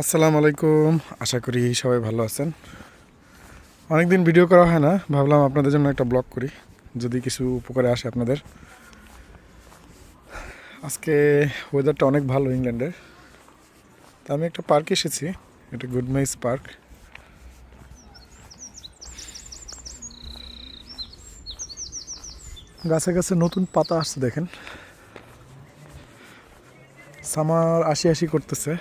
আসসালামু আলাইকুম। আশা করি সবাই ভালো আছেন। অনেকদিন ভিডিও করা হয় না, ভাবলাম আপনাদের জন্য একটা ব্লগ করি, যদি কিছু উপকারে আসে আপনাদের। আজকে ওয়েদারটা অনেক ভালো ইংল্যান্ডের। তা আমি একটা পার্কে এসেছি, এটা গুড মাইস পার্ক গাছে গাছে নতুন পাতা আসছে দেখেন। সামার আশি আশি করতেছে।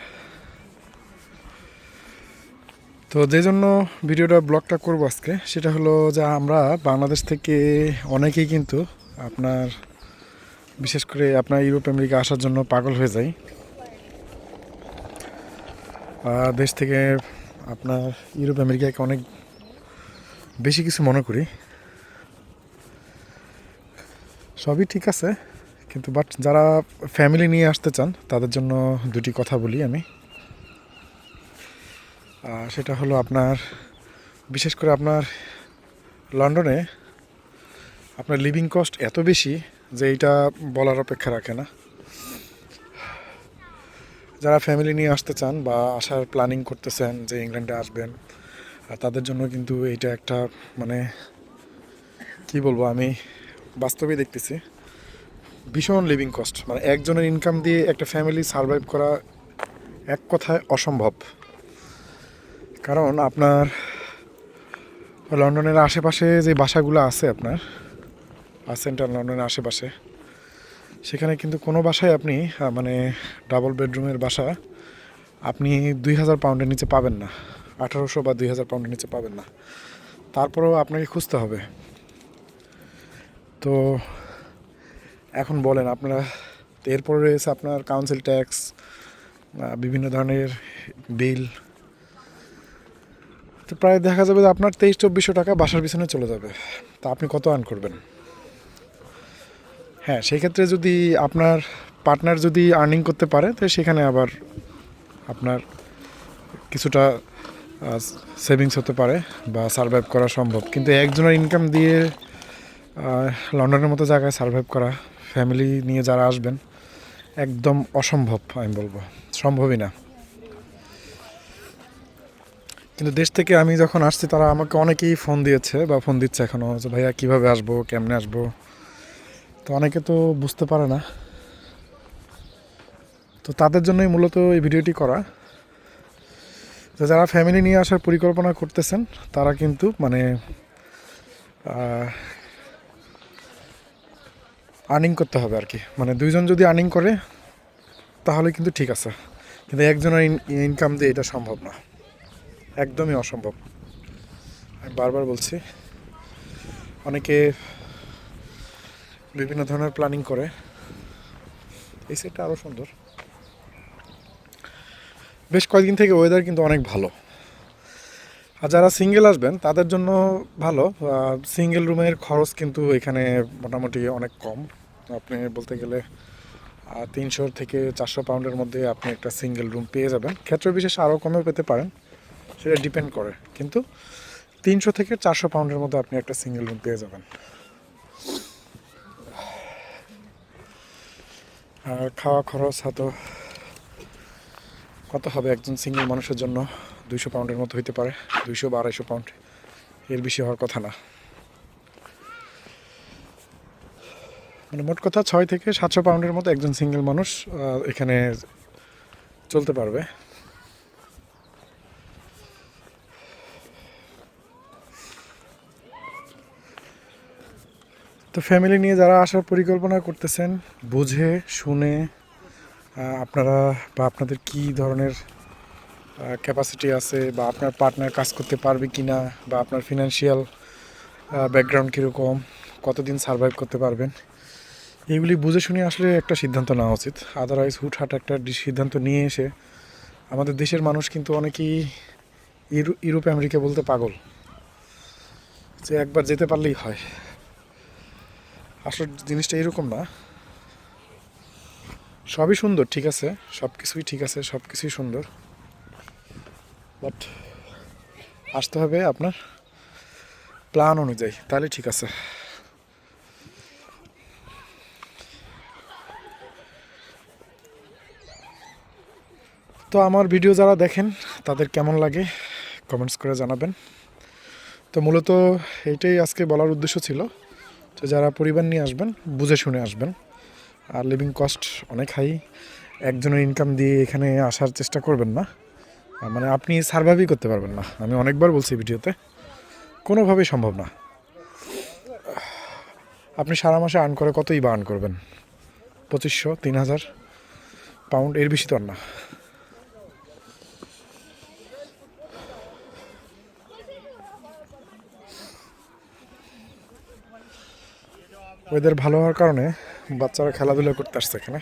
তো যে জন্য ভিডিওটা ব্লগটা করব আজকে সেটা হলো যে আমরা বাংলাদেশ থেকে অনেকেই কিন্তু আপনার বিশেষ করে আপনার ইউরোপ আমেরিকা আসার জন্য পাগল হয়ে আহ, দেশ থেকে আপনার ইউরোপ আমেরিকাকে অনেক বেশি কিছু মনে করি। সবই ঠিক আছে কিন্তু বাট যারা ফ্যামিলি নিয়ে আসতে চান তাদের জন্য দুটি কথা বলি আমি। সেটা হলো আপনার, বিশেষ করে আপনার লন্ডনে আপনার লিভিং কস্ট এত বেশি যে এইটা বলার অপেক্ষা রাখে না। যারা ফ্যামিলি নিয়ে আসতে চান বা আসার প্ল্যানিং করতেছেন যে ইংল্যান্ডে আসবেন তাদের জন্য কিন্তু এইটা একটা মানে কি বলব আমি বাস্তবে দেখতেছি। ভীষণ লিভিং কস্ট মানে একজনের ইনকাম দিয়ে একটা ফ্যামিলি সার্ভাইভ করা এক কথায় অসম্ভব। কারণ আপনার লন্ডনের আশেপাশে যে বাসাগুলো আছে আপনার সেন্ট্রাল লন্ডনের আশেপাশে, সেখানে কিন্তু কোনো বাসায় আপনি মানে ডাবল বেডরুমের বাসা আপনি দুই হাজার পাউন্ডের নিচে পাবেন না। আঠারোশো বা দুই হাজার পাউন্ডের নিচে পাবেন না। তারপরেও আপনাকে খুঁজতে হবে। তো এখন বলেন আপনারা, এরপরে রয়েছে আপনার কাউন্সিল ট্যাক্স বিভিন্ন ধরনের বিল তো প্রায় দেখা যাবে যে আপনার তেইশ, চব্বিশশো টাকা বাসার পিছনে চলে যাবে। তা আপনি কত আর্ন করবেন? হ্যাঁ সেই ক্ষেত্রে যদি আপনার পার্টনার যদি আর্নিং করতে পারে, তো সেখানে আবার আপনার কিছুটা সেভিংস হতে পারে বা সার্ভাইভ করা সম্ভব। কিন্তু একজনের ইনকাম দিয়ে লন্ডনের মতো জায়গায় সার্ভাইভ করা ফ্যামিলি নিয়ে যারা আসবেন, একদম অসম্ভব, আমি বলব। সম্ভবই না। কিন্তু দেশ থেকে আমি যখন আসছি, তারা আমাকে অনেকেই ফোন দিয়েছে বা ফোন দিচ্ছে এখনও যে, ভাইয়া, কীভাবে আসব? কেমনে আসব? তো অনেকে তো বুঝতে পারে না। তো তাদের জন্যই মূলত এই ভিডিওটি করা। তো যারা ফ্যামিলি নিয়ে আসার পরিকল্পনা করতেছেন, তারা কিন্তু মানে আর্নিং করতে হবে আর কি। মানে দুইজন যদি আর্নিং করে, তাহলে কিন্তু ঠিক আছে। কিন্তু একজনের ইনকাম দিয়ে এটা সম্ভব না। একদমই অসম্ভব। আমি বারবার বলছি, অনেকে বিভিন্ন ধরনের প্ল্যানিং করে। এই সেটটা আরও সুন্দর। বেশ কয়েকদিন থেকে ওয়েদার কিন্তু অনেক ভালো। আর যারা সিঙ্গেল আসবেন, তাদের জন্য ভালো। সিঙ্গেল রুমের খরচ কিন্তু এখানে মোটামুটি অনেক কম। আপনি বলতে গেলে তিনশো থেকে চারশো পাউন্ডের মধ্যে আপনি একটা সিঙ্গেল রুম পেয়ে যাবেন। ক্ষেত্র বিশেষে আরও কমেও পেতে পারেন। সেটা ডিপেন্ড করে। কিন্তু তিনশো থেকে চারশো পাউন্ডের মধ্যে আপনি একটা সিঙ্গেল রুম পেয়ে যাবেন। আর খাওয়া খরচ হয়তো কত হবে একজন সিঙ্গেল মানুষের জন্য? দুইশো পাউন্ডের মতো হইতে পারে। দুইশো বা আড়াইশো পাউন্ড এর বেশি হওয়ার কথা না। মানে মোট কথা ছয় থেকে সাতশো পাউন্ডের মতো একজন সিঙ্গেল মানুষ এখানে চলতে পারবে। তো ফ্যামিলি নিয়ে যারা আসার পরিকল্পনা করতেছেন, বুঝে, শুনে আপনারা বা আপনাদের কি ধরনের ক্যাপাসিটি আছে বা আপনার পার্টনার কাজ করতে পারবে কি না বা আপনার ফিনান্সিয়াল ব্যাকগ্রাউন্ড কীরকম, কতদিন সার্ভাইভ করতে পারবেন এইগুলি বুঝে শুনে আসলে একটা সিদ্ধান্ত নেওয়া উচিত। আদারওয়াইজ হুটহাট একটা সিদ্ধান্ত নিয়ে এসে আমাদের দেশের মানুষ কিন্তু অনেকেই ইউরো- ইউরোপ আমেরিকা বলতে পাগল। যে একবার যেতে পারলেই হয়। আসলে জিনিসটা এরকম না। সবই সুন্দর, ঠিক আছে? সব কিছুই ঠিক আছে সব কিছুই সুন্দর। বাট আসতে হবে আপনার প্ল্যান অনুযায়ী, তাহলে ঠিক আছে। তো আমার ভিডিও যারা দেখেন, তাদের কেমন লাগে? কমেন্টস করে জানাবেন। তো মূলত এইটাই আজকে বলার উদ্দেশ্য ছিল। তো যারা পরিবার নিয়ে আসবেন, বুঝে শুনে আসবেন। আর লিভিং কস্ট অনেক হাই একজনের ইনকাম দিয়ে এখানে আসার চেষ্টা করবেন না। মানে আপনি সার্ভাইভই করতে পারবেন না। আমি অনেকবার বলছি ভিডিওতে, কোনোভাবেই সম্ভব না। আপনি সারা মাসে আর্ন করে কতই বা আর্ন করবেন? পঁচিশশো, তিন হাজার পাউন্ড এর বেশি তো আর না। ওয়েদার ভালো হওয়ার কারণে বাচ্চারা খেলাধুলা করতে আসছে এখানে।